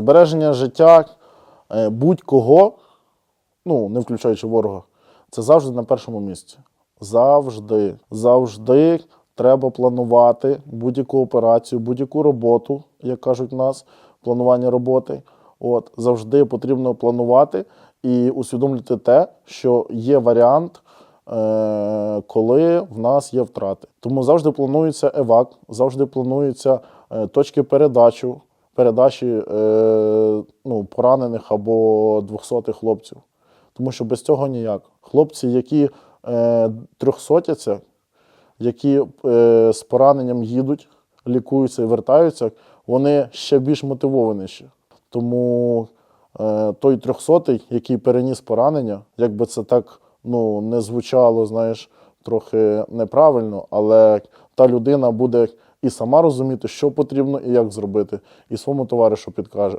Збереження життя е, будь-кого, ну не включаючи ворога, це завжди на першому місці. Завжди, завжди треба планувати будь-яку операцію, будь-яку роботу, як кажуть в нас, планування роботи. От завжди потрібно планувати і усвідомлювати те, що є варіант, е, коли в нас є втрати. Тому завжди планується евак, завжди плануються е, точки передачі, передачі е, ну, поранених або двохсотих хлопців. Тому що без цього ніяк. Хлопці, які е, трьохсотяться, які е, з пораненням їдуть, лікуються і вертаються, вони ще більш мотивовані. Ще. Тому е, той трьохсотий, який переніс поранення, як би це так ну, не звучало, знаєш, трохи неправильно, але та людина буде і сама розуміти, що потрібно і як зробити, і своєму товаришу підкаже.